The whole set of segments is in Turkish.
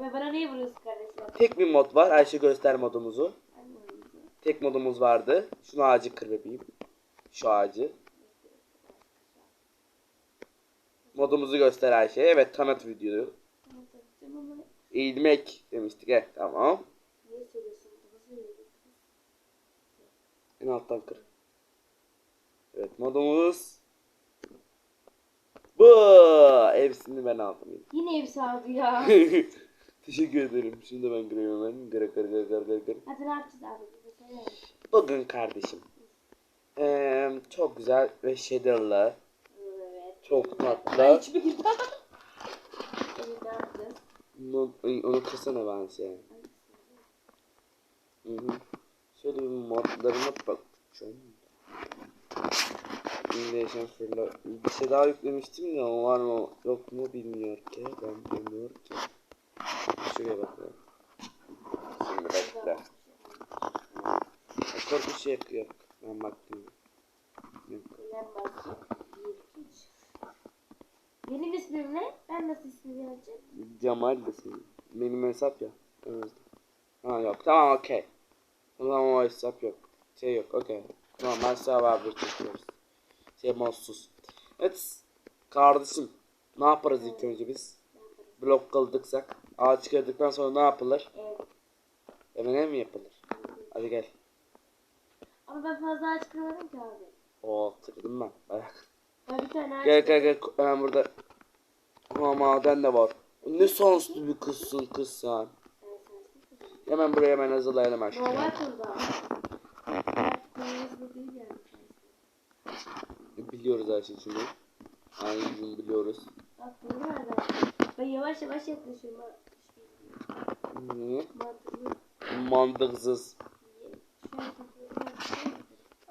Bana niye vuruyorsun kardeşim? Tek bir mod var. Ayşe göster modumuzu. Tek modumuz vardı. Şunu ağacı kır bebeğim. Şu ağacı. Modumuzu göster Ayşe. Evet tanıt videoyu. Eğilmek demiştik. Evet tamam. En alttan kır. Evet modumuz bu. Hepsini ben aldım. Yine hepsi aldı ya. Teşekkür ederim. Şimdi ben kırıyorum hemen. Kır kır kır kır kır. Hadi ne yapacağız abi? Bugün kardeşim. eee, çok güzel ve shader'lı. Evet. Çok tatlı. Ay içime girdi. Onu, onu kırsana ben şey. Hı hı. Şöyle bir modlarına bakacağım. Fırla. Bir şey daha yüklemiştim de o var mı yok mu bilmiyor ki. Ben bilmiyorum ki. Şuraya bakalım. Şimdi bekle. Korku şey yok yok. Ben baktım. Yok. Bir. Benim ismim ne? Ben nasıl ismini yazacağım? Cemal de senin. Benim hesap ya. Evet. Ha yok. Tamam okey. O zaman o hesap yok. Şey yok okey. Tamam ben server çekiyoruz. Şey modsuz. Evet. Kardeşim. Ne yaparız ilk önce biz? Blok kıldıksak. Ağaç kırdıktan sonra ne yapılır? Evet. Emine mi yapılır? Hadi gel. Ama ben fazla ağaç kırmadım ki abi. Oo kırdım ben. Ben bir tane ağaç Gel gel gel. Hemen burada. Ama maden de var. Ne sonsuz bir kızsın kız sen. Hemen buraya hemen hazırlayalım. Normal. Evet, hızlı değil yani. Biliyoruz her şeyi şimdi. Aynı gün biliyoruz. Bak bunu nereden? Ben yavaş yavaş yaklaşıyorum. Niye? Mantıksız.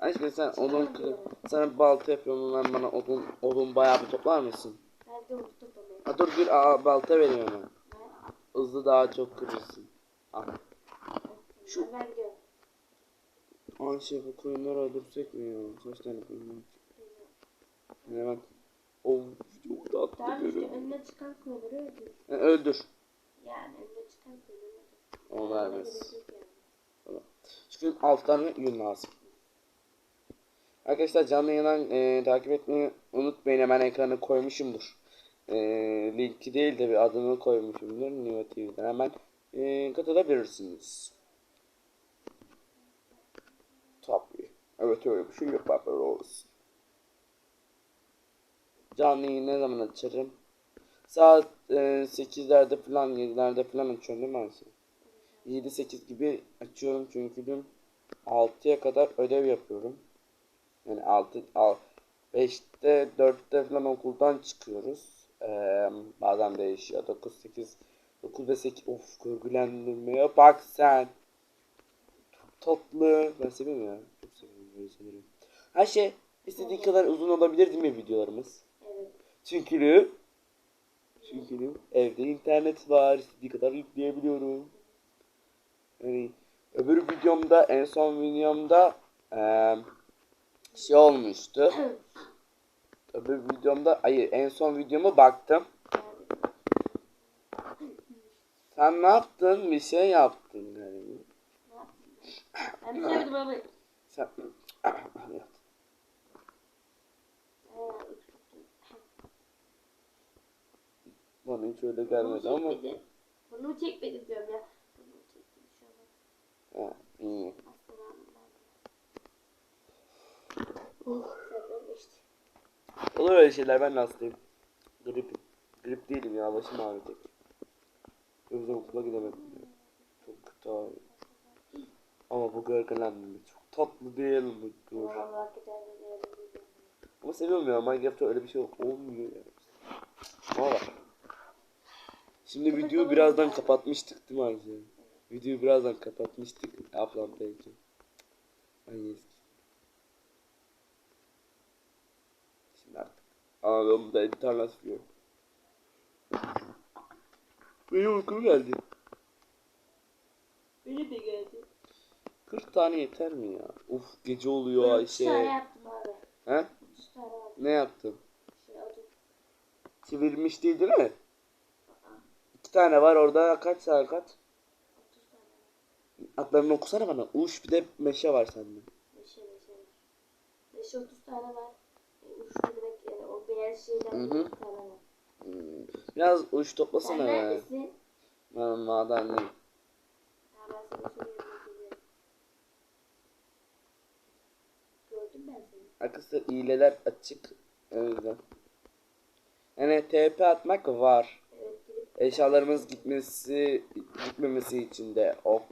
Aşkım sen odun kırıp sana balta yapıyorum ben bana odun odun bayağı bir toplar mısın? Ha dur dur aa, balta veriyorum hemen. Ben, Hızlı daha çok kırırsın. Ah. Şu... Ay şey bu koyunları öldürsek mi ya? Kaç tane koyun var? Hemen. Oh çok tatlı görünüyor. önüne çıkan koyunları öldür. Ha, öldür. Yani önüne çıkan koyunları öldür. O Bana vermez. yok. Tamam. Çünkü alttan yün lazım. Arkadaşlar canlı yayından e, takip etmeyi unutmayın. Hemen ekrana koymuşumdur. E, linki değil de bir adını koymuşumdur. Niva TV'den hemen e, katılabilirsiniz. Tabii. Evet öyle bir şey yapabiliriz. Canlı yayını ne zaman açarım? Saat e, 8'lerde falan 7'lerde falan açıyorum değil mi Ayşe? 7-8 gibi açıyorum çünkü dün 6'ya kadar ödev yapıyorum. Yani 6 al 5'te 4'te falan okuldan çıkıyoruz. Ee, bazen değişiyor. 9 8 9 ve 8 of görgülendirmeye bak sen. Çok tatlı. Ben seviyorum ya. Çok seviyorum böyle şeyleri. Her şey istediği kadar uzun olabilir değil mi videolarımız? Evet. Çünkü çünkü evde internet var. istediği kadar yükleyebiliyorum. Yani öbür videomda en son videomda eee, şey olmuştu. öbür videomda hayır en son videoma baktım. Sen ne yaptın? Bir şey yaptın galiba. Ben bir şey ama. Sen Ee, bana hiç öyle gelmedi ama. çekmedi. Bunu çekmedi diyorum ya. Bunu çektim şu an. Ha, iyi. Oh. Olur öyle şeyler ben de hastayım. Gripim. Grip değilim ya başım ağrıyor tek. O yüzden okula gidemedim. ya. Çok kötü ağrıyor. Ama bu gölgelenme çok tatlı değil mi? Dur. Ama seviyorum ya Minecraft'ta öyle bir şey olmuyor ya. Valla. Şimdi videoyu birazdan kapatmıştık değil mi Ayşe? Videoyu birazdan kapatmıştık. Ablam belki. Ay eski. Şimdi artık Anadolu'da internet yok. Benim uykum geldi. Beni de geldi. 40 tane yeter mi ya? Uf gece oluyor Ben üç tane Ayşe. yaptım abi. He? Üç tane aldım. Ne yaptın? Şey. Çevirmiş değil değil mi? İki tane var orada kaç tane tane. Adlarını okusana bana. Uş bir de meşe var sende. Beşe var. Beşe otuz tane var. E, uç demek yani o beyaz şeyden Hı hı. var. Hmm. Biraz uç Sen toplasana be. neredesin? Ben madenliyim. Ha ben sana söylüyorum. geliyorum. Gördüm ben seni. Arkadaşlar hileler açık. O yüzden. Yani TP atmak var. Eşyalarımız gitmesi gitmemesi için de o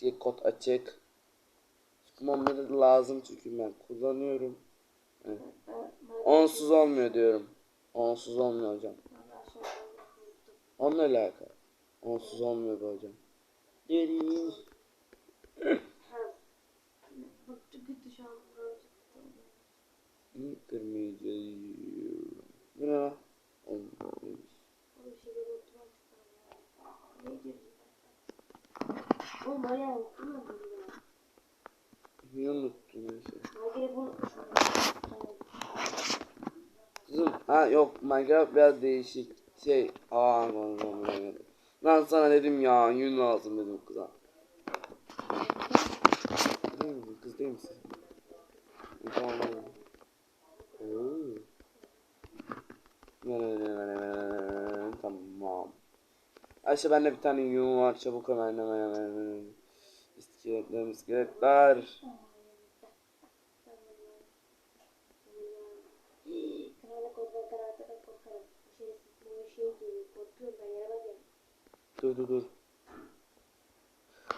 şey kod açık. Tutmamları da lazım çünkü ben kullanıyorum. Onsuz olmuyor diyorum. Onsuz olmuyor hocam. Onunla alakalı. Onsuz olmuyor be hocam. Deri. Ha. Bak çok kötü şu an. birazcık. Kırmayacağım. Bu ne lan? Oğlum, neymiş? O bir şeyleri unutmak istiyorum ya. Ne girdim ben? Oğlum ayağı unuttum ben bunu ya. Niye unuttun bunu unutmuşum. Kızım ha yok Minecraft biraz değişik şey. Aa aman aman. Lan sana dedim ya yün lazım dedim kıza. Kız değil misin? Tamam. Tamam. Ayşe bende bir tane yün var çabuk hemen hemen hemen hemen. İskeletler iskeletler. Dur dur dur.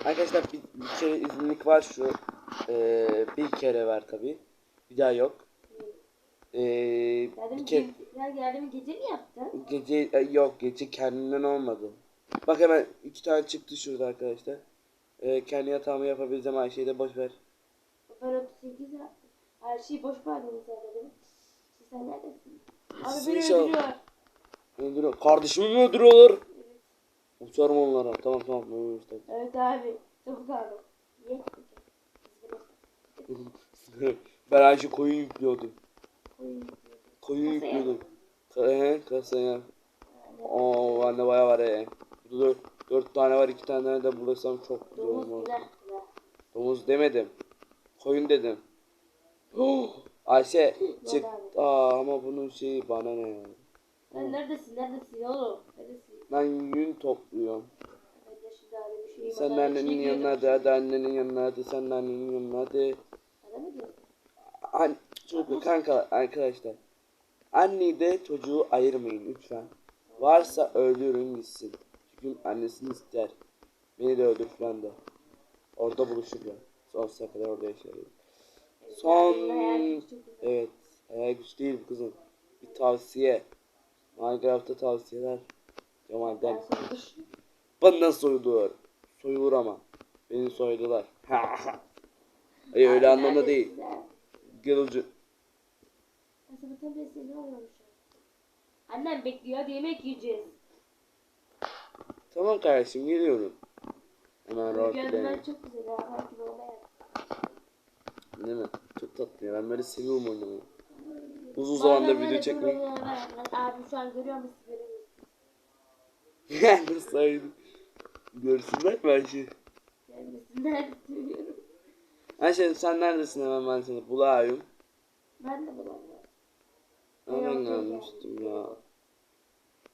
Arkadaşlar bir, bir kere izinlik var şu. Ee, bir kere var tabi. Bir daha yok. Ee, bir kere ge- ya geldim gece mi yaptın? gece e, yok gece kendinden olmadı. Bak hemen iki tane çıktı şurada arkadaşlar. Ee, kendi yatağımı yapabileceğim her şeyi de boş ver. Ben 38 yaptım. Her şeyi boş verdin sen dedim. Şimdi sen neredesin? Abi beni şey- öldürüyor. Öldürüyor. Kardeşimi mi öldürüyorlar? Evet. Uçarım onlara. Tamam tamam. Evet, tamam. Evet abi. Çabuk abi. Ben Ayşe koyun yüklüyordum. Koyun. Koyun Kasaya. yüklüyordum. Ka- he, kasaya. Oo bende baya var he. Burada dört, dört tane var iki tane de bulursam çok güzel günah. Domuz demedim. Koyun dedim. Ayşe çık. Aa ama bunun şeyi bana ne ya. Sen neredesin? Neredesin oğlum? Neredesin? Ben yün topluyorum. De şeyim Sen de annenin şey yanına diyorum. hadi annenin yanına hadi sen de annenin yanına hadi. An çocuk kanka arkadaşlar. Anneyi de çocuğu ayırmayın lütfen. Varsa öldürün gitsin. Çünkü annesini ister. Beni de öldür falan da. Orada buluşurlar. Sonsuza kadar orada yaşarlar. Son... Evet. Hayal güç değil kızım. Bir tavsiye. Minecraft'ta tavsiyeler. Cemal'den. Benden soyulur. Soyulur ama. Beni soydular. Hayır öyle anlamda değil. an. Annem bekliyor yemek yiyeceğiz. Tamam kardeşim geliyorum. Hemen rahat edelim. çok güzel ya. De olmaya. Değil mi? Çok tatlı ya. Ben böyle seviyorum oynamayı. Uzun zamandır video çekmeyi. Abi şu an görüyor musun? Nasıl aydın? Görsünler mi Ayşe? Gelmesin nerede söylüyorum. Ayşe sen neredesin hemen ben seni bulayım. Ben de bulamıyorum. Oradayım. gelmiştim ya.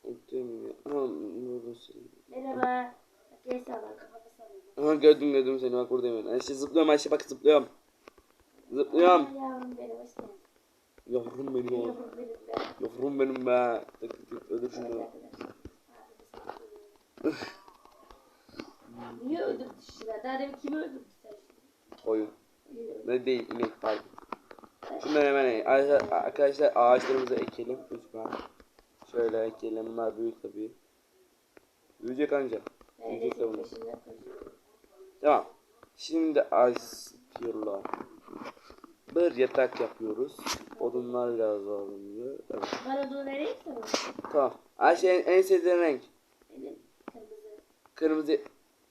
Oradayım ya. Ha buradasın. Merhaba. Bak el salla kafamı. Aha gördüm gördüm seni bak buradayım ben. Ayşe zıplıyorum Ayşe bak zıplıyorum. Zıplıyorum. Aa, Yavrum benim hoş geldin. Yavrum benim o. Yavrum benim be. Yavrum benim be. Tık tık öldür şunu. Niye öldürdü şişler? Daha demin kimi öldürdü sen? Koyun. Ne değil inek pardon. Şunları hemen arkadaşlar, arkadaşlar ağaçlarımızı ekelim lütfen. Şöyle ekelim bunlar büyük tabii. Büyüyecek anca. Ben peşinden koşuyorum. Tamam. Şimdi istiyorlar. Bir yatak yapıyoruz. Odunlar biraz lazım. Evet. Bana bunu vereyim sana. Tamam. Ayşe en, en sevdiğin renk. Benim kırmızı. Kırmızı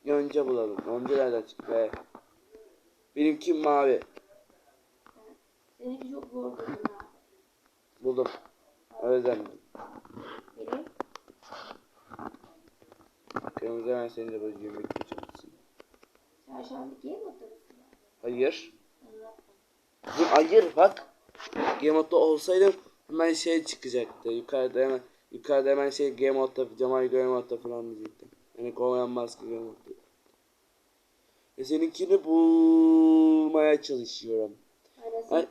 yonca bulalım. Yonca nereden çıktı be? Benimki mavi. Seninki çok zor buldum. Buldum. O kırmızı hemen senin de böyle yemek çalışsın. çarşamba giyin oturursun. Hayır. Dur hayır bak. Game Mode'da olsaydım hemen şey çıkacaktı. Yukarıda hemen yukarıda hemen şey Game Mode'da Cemal Game Mode'da falan diyecektim. Yani kovayan maske Game Mode'da. Ve seninkini bulmaya çalışıyorum. Ay.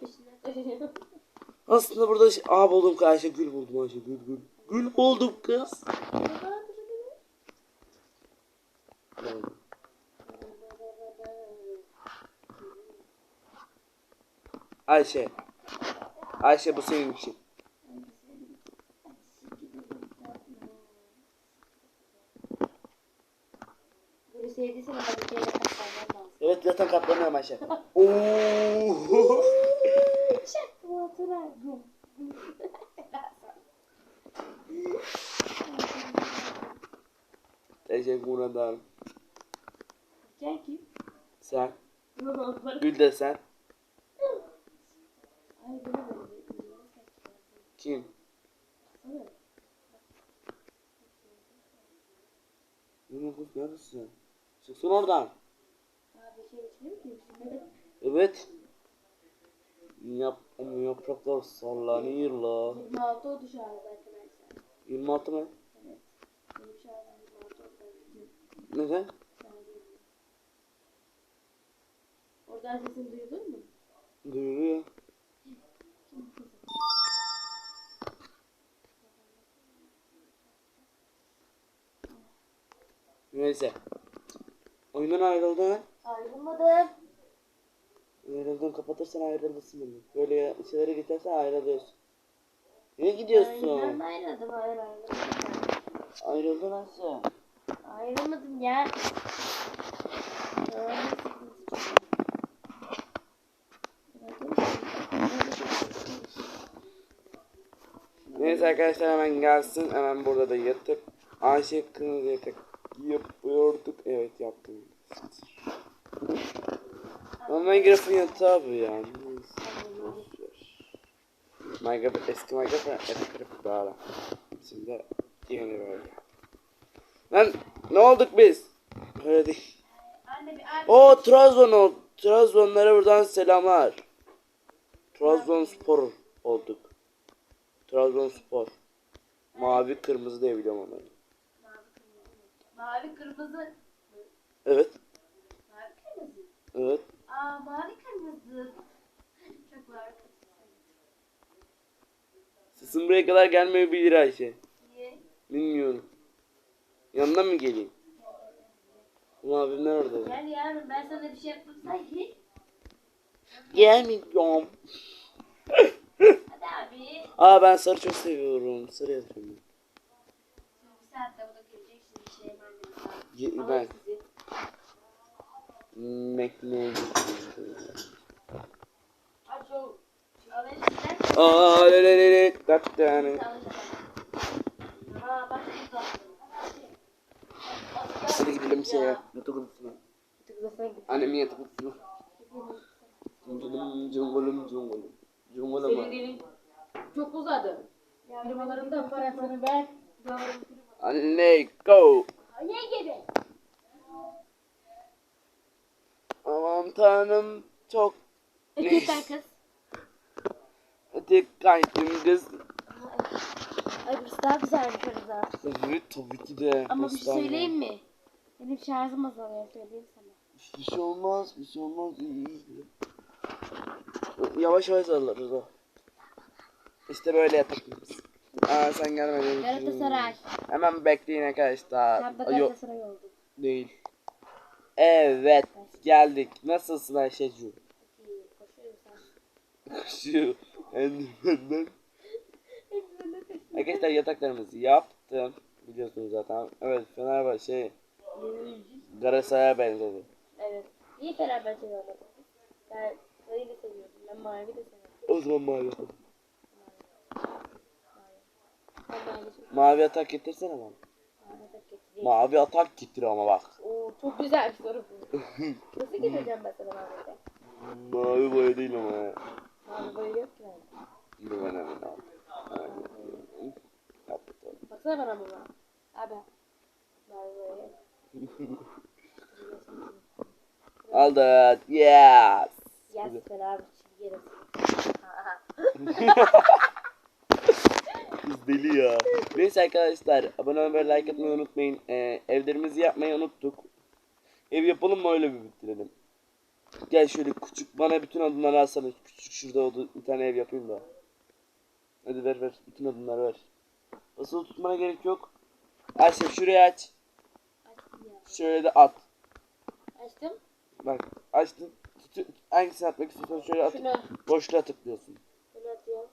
Aslında burada şey, aa buldum Ayşe gül buldum Ayşe gül gül. Gül buldum kız. Ayşe. Ayşe bu senin için. Evet zaten katlanıyorum Ayşe. Oo. Teşekkür ederim. Sen. Gül de sen. böyle böyle. Kim? Baksana. Neredesin? Çıksın oradan. Evet. Yap, yapraklar sallanıyor la. 26 oldu şu anda arkadaşlar. 26 mı? Evet. Benim şarjım 26 oldu. Neden? Oradan sesimi duydun mu? Duyuruyor. Neyse. Oyundan ayrıldın? Ayrılmadım. Ayrıldın kapatırsan ayrılırsın dedim. Böyle şeylere gidersen ayrılıyorsun. Niye gidiyorsun? Oyundan ayrıldım. Hayır ayrılmadım. Ayrıldın nasıl? Ayrılmadım ya. Neyse arkadaşlar hemen gelsin. Hemen burada da yatıp Ayşe kırmızı yatak yapıyorduk. Evet yaptım. Ama Minecraft'ın yatağı bu yani. Minecraft eski Minecraft eski grafik daha Şimdi yeni böyle. Lan ne olduk biz? Öyle değil. O Trabzon oldu. Trabzonlara buradan selamlar. Trabzonspor olduk. Trabzonspor. Mavi kırmızı diye biliyorum onları. Mavi kırmızı. Evet. Mavi kırmızı. Evet. Aa mavi kırmızı. Çok var. Sesin buraya kadar gelmeyebilir Ayşe. Niye? Bilmiyorum. Yanına mı geleyim? Ama abim nerede? Gel yavrum ben sana bir şey sanki. Gelmiyorum. Hadi abi. Aa ben sarı çok seviyorum. Sarı yapıyorum. Şimdi bir saatte burada göreceksin bir Ben sizi. Aa le le le le. Kaç tane. Hadi gidelim şeye. Yatak odasına. Annemin yatak odasına. Cungulum cungulum cungulum. Çok uzadı. Firmalarında parasını ver. Anne go. Ne gibi? Aman tanrım çok Yeter kız. dikkatlim kız. Ay burası daha güzelmiş orada. Evet tabii ki de. Ama bir şey söyleyeyim mi? Benim şarjım azalıyor söyleyeyim sana. Bir şey olmaz, bir şey olmaz. İyi, iyi. Yavaş yavaş alırız o. İşte böyle yataklarız. Aa sen gelmedin. Galatasaray. Hemen bekleyin arkadaşlar. Ay, Yok Galatasaray oldu. değil. Evet geldik. Nasılsın Ayşe'cim? İyi, koşuyorum sen. Koşuyor. Enderman'dan. Arkadaşlar yataklarımızı yaptım. Biliyorsunuz zaten. Evet Fenerbahçe Galatasaray'a benzedi. Evet. İyi Fenerbahçe oynadı. Ben sarıyı da seviyorum. Ben mavi de seviyorum. O zaman. Ben mavi Mavi atak getirsene bana. mavi. Mavi atak getir ama bak. Oo çok güzel bir soru bu. Nasıl getireceğim mesela mavide? Mavi boya değil ama ya. Mavi boyu yok ki bende. Dur ben hemen. Yaptım. Baksana bana buna. Abi. Mavi yok. Aldık. Yes. Yes Fenerbahçe yerim. Kız deli ya. Neyse arkadaşlar abone olmayı like atmayı unutmayın. Ee, evlerimizi yapmayı unuttuk. Ev yapalım mı öyle bir bitirelim. Gel şöyle küçük bana bütün adımları alsana. Küçük şurada bir tane ev yapayım da. Hadi ver ver. Bütün adımları ver. Basılı tutmana gerek yok. Ayşe şuraya aç. Açtım ya. Şöyle de at. Açtım. Bak açtın. Tut, hangisini atmak istiyorsan şöyle at. Boşluğa tıklıyorsun. Bunu atıyorum.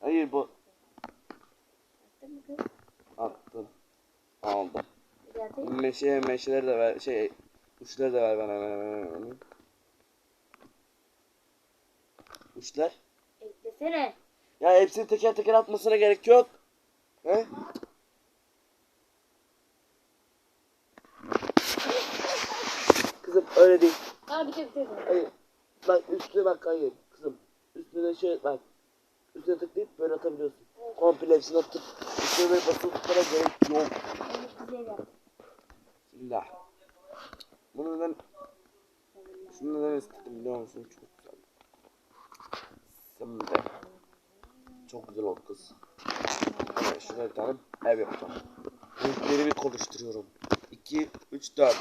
Hayır bu. Attın mı kız? Attın. Aldım. Meşe meşeleri de ver. Şey uçları da ver bana hemen. Uçlar. Eklesene. Ya hepsini teker teker atmasına gerek yok. He? Kızım öyle değil. Aa bitir bitir. Hayır. Bak üstüne bak hayır. Kızım. Üstüne şöyle bak. Üstüne tıklayıp böyle atabiliyorsun. Komple hepsini atıp üstüne tutmana gerek yok. Bismillah. Bunu neden şunu neden istedim biliyor musun? Çok güzel. Şimdi çok güzel oldu kız. Evet, şuraya bir tane ev yapacağım. Renkleri bir konuşturuyorum. 2, 3, 4.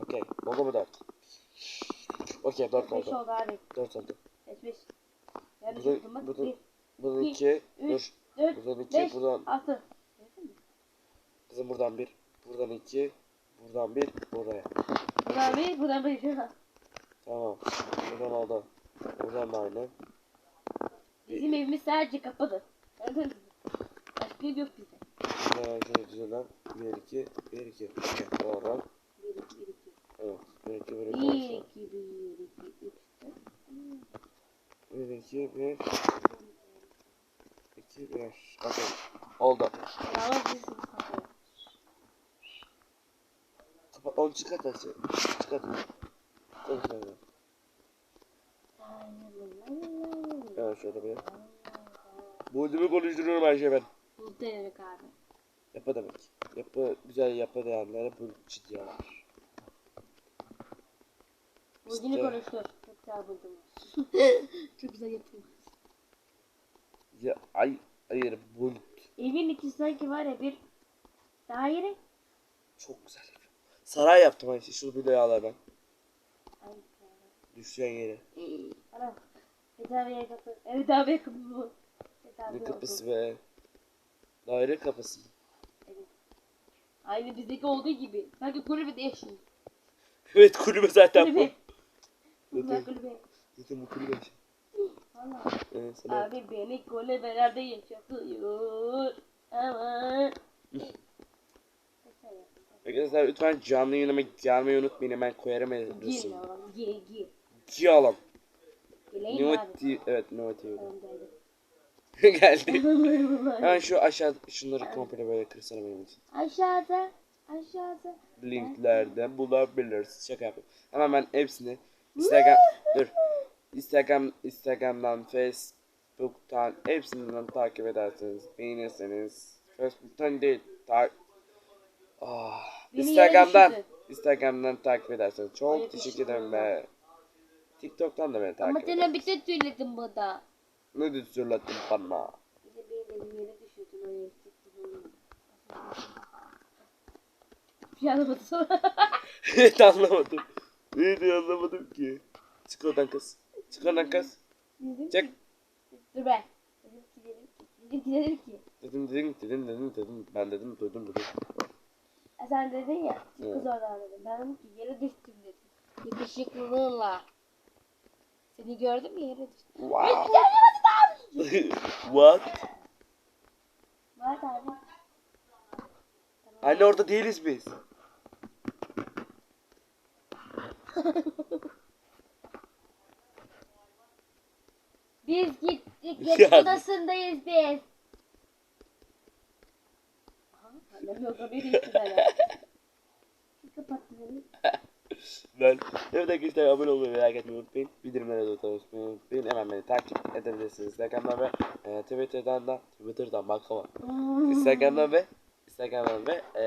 Okey. Oldu mu 4? Okey 4 Beş oldu. oldu abi. 4 oldu. Beş beş. Yanlış Bu da- okudum bak. bu da- Bir, Buradan İki, 2, üç, dur. dört, Buradan 2, beş, buradan. altı. Kızım buradan 1. Buradan 2. Buradan 1. Buraya. Buradan bir, buradan bir. Tamam. Buradan oldu. Buradan da aynı. Bizim evimiz sadece mı? Başka ev yok bizde. Buradan şöyle düzenlen. 1, 2, 1, 2. Okey. Oradan. Bir, iki, bir, iki. Evet. 1, 2, 1, 2. Bir, iki, bir, iki, üç, dört. 1, 2, 1. 2, 1. Okey. Oldu. Kapat. Onu çıkart Ayşe. Çıkart. Çıkart şöyle. Evet şöyle bir. Bulduğumu konuşturuyorum Ayşe ben. Bu demek abi. Yapı demek. Yapı güzel yapı diyorlar. Bu yine İşte- konuşuyor. Çok güzel buldum. Çok güzel yapıyor. Ya ay hayır bulut. Evin içi sanki var ya bir daire. Çok güzel yapı. Saray yaptım bir de al ben. Ay, Düşen yere. Ana. Tedaviye kapı. Evet kapı bu. Ne kapısı be? Daire kapısı mı? Evet. Aynı bizdeki olduğu gibi. Sanki kulübede yaşıyor. Evet kulübe zaten bu. Kulübe. Bunlar Zaten, kulübe. zaten bu kulübe. Abi beni kulübelerde yaşatıyor. Ama. Arkadaşlar lütfen canlı yayınıma gelmeyi unutmayın. Hemen koyarım Gir adresini. lan. Gir gir. Ki alalım. Geleyim mi abi? Noti evet Noti. Tamam geldim. Geldi. Hemen şu aşağı şunları komple böyle kırsana benim için. Aşağıda. Aşağıda. Linklerden bulabilirsiniz. Şaka yapıyorum. Hemen ben hepsini Instagram dur. Instagram Instagram'dan Facebook'tan hepsinden takip ederseniz beğenirseniz Facebook'tan değil ta Beni Instagram'dan yere Instagram'dan takip ederseniz çok Ay, teşekkür ederim be. TikTok'tan da beni takip Ama edersiniz. sana bir şey söyledim burada. Ne düzürlettin bana? Bir de beni yere düşürdün o yere. Bir şey anlamadım sonra. Evet anlamadım. Neydi anlamadım ki. Çık oradan kız. Çık oradan kız. Çek. Dur be. Dedim ki dedim ki. Dedim dedim. Dedim dedim dedim. Ben dedim duydum dedim. E sen dedin ya. Çık kız oradan dedim. Ben dedim ki yere düştüm dedim. Yakışıklılığınla. Seni gördüm ya yere düştüm. Wow. What? Var abi. Anne orada değiliz biz. Biz gittik. Ya. Yatak odasındayız biz. Annem yoksa bir iki tane. Kapattı beni. Ben evet arkadaşlar abone olmayı merak etmeyi unutmayın. Bildirimlere de unutmayı unutmayın. Hemen beni takip edebilirsiniz. Instagram'dan ve e, Twitter'dan da Twitter'dan bakalım. Instagram'dan ve Instagram'dan ve e,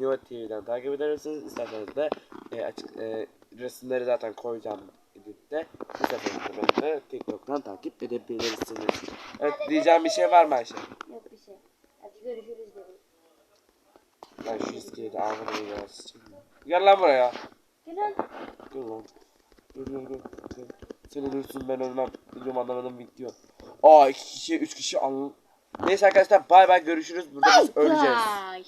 Neo TV'den takip edersiniz. İsterseniz de e, açık e, resimleri zaten koyacağım de beni de TikTok'tan takip edebilirsiniz. Evet diyeceğim bir şey var mı Ayşe? Yok bir şey. Hadi görüşürüz dedim. Ben şu iskeleti ağzına yansıtayım. Gel lan buraya. Gel lan. Dur lan. Dur dur dur. Seni dursun ben ölmem. Biliyorum anlamadım bitiyor. Aa iki kişi üç kişi anladım. Neyse arkadaşlar bay bay görüşürüz. Burada biz öleceğiz. Ay.